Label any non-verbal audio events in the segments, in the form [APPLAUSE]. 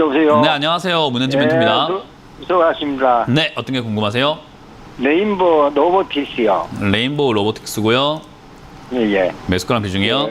여보세요. 네, 안녕하세요. 문현진 예, 멘토입니다. 수- 수고하십니다. 네, 어떤 게 궁금하세요? 레인보우 로보티스요. 레인보우 로보틱스고요. 예, 예. 매수가랑 비중이요?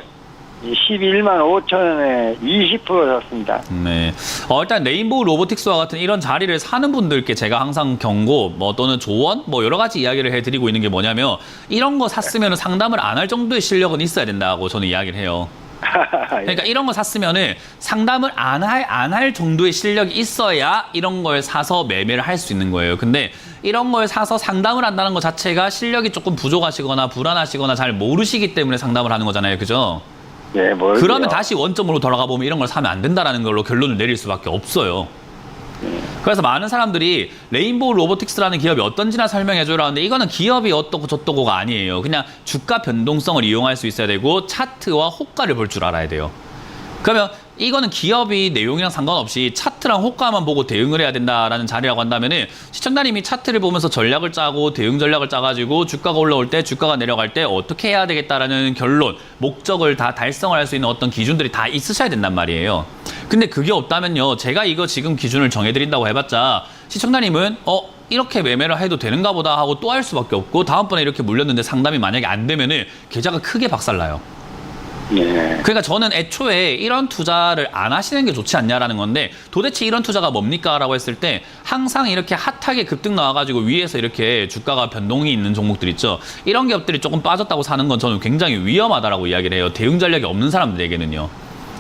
예, 11만 5천 원에 20% 샀습니다. 네. 어, 일단 레인보우 로보틱스와 같은 이런 자리를 사는 분들께 제가 항상 경고, 뭐 또는 조언, 뭐 여러 가지 이야기를 해드리고 있는 게 뭐냐면 이런 거 샀으면 상담을 안 할 정도의 실력은 있어야 된다고 저는 이야기를 해요. [LAUGHS] 그러니까 이런 거 샀으면은 상담을 안 할 안 할 정도의 실력이 있어야 이런 걸 사서 매매를 할 수 있는 거예요. 근데 이런 걸 사서 상담을 한다는 것 자체가 실력이 조금 부족하시거나 불안하시거나 잘 모르시기 때문에 상담을 하는 거잖아요. 그죠? 예, 뭘. 그러면 다시 원점으로 돌아가 보면 이런 걸 사면 안 된다라는 걸로 결론을 내릴 수밖에 없어요. 그래서 많은 사람들이 레인보우 로보틱스라는 기업이 어떤지나 설명해줘라 하는데 이거는 기업이 어떻고 저떻고가 아니에요. 그냥 주가 변동성을 이용할 수 있어야 되고 차트와 호가를 볼 줄 알아야 돼요. 그러면 이거는 기업이 내용이랑 상관없이 차트랑 호가만 보고 대응을 해야 된다라는 자리라고 한다면은 시청자님이 차트를 보면서 전략을 짜고 대응 전략을 짜가지고 주가가 올라올 때 주가가 내려갈 때 어떻게 해야 되겠다라는 결론 목적을 다 달성을 할수 있는 어떤 기준들이 다 있으셔야 된단 말이에요. 근데 그게 없다면요 제가 이거 지금 기준을 정해드린다고 해봤자 시청자님은 어 이렇게 매매를 해도 되는가 보다 하고 또 할 수밖에 없고 다음번에 이렇게 물렸는데 상담이 만약에 안 되면은 계좌가 크게 박살나요. 예. 그러니까 저는 애초에 이런 투자를 안 하시는 게 좋지 않냐라는 건데 도대체 이런 투자가 뭡니까? 라고 했을 때 항상 이렇게 핫하게 급등 나와가지고 위에서 이렇게 주가가 변동이 있는 종목들 있죠. 이런 기업들이 조금 빠졌다고 사는 건 저는 굉장히 위험하다라고 이야기를 해요. 대응 전략이 없는 사람들에게는요.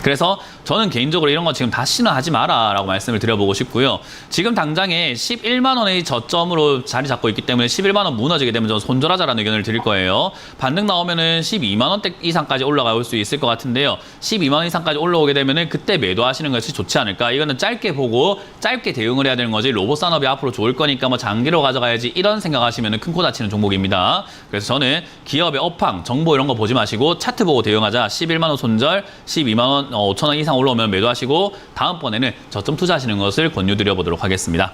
그래서 저는 개인적으로 이런 거 지금 다시는 하지 마라 라고 말씀을 드려보고 싶고요. 지금 당장에 11만 원의 저점으로 자리 잡고 있기 때문에 11만 원 무너지게 되면 저는 손절하자라는 의견을 드릴 거예요. 반등 나오면은 12만 원대 이상까지 올라갈 수 있을 것 같은데요. 12만 원 이상까지 올라오게 되면은 그때 매도하시는 것이 좋지 않을까. 이거는 짧게 보고 짧게 대응을 해야 되는 거지. 로봇 산업이 앞으로 좋을 거니까 뭐 장기로 가져가야지 이런 생각하시면은 큰 코 다치는 종목입니다. 그래서 저는 기업의 업황, 정보 이런 거 보지 마시고 차트 보고 대응하자. 11만 원 손절, 12만 원, 어, 5천 원 이상 올라오면 매도하시고 다음번에는 저점 투자하시는 것을 권유드려 보도록 하겠습니다.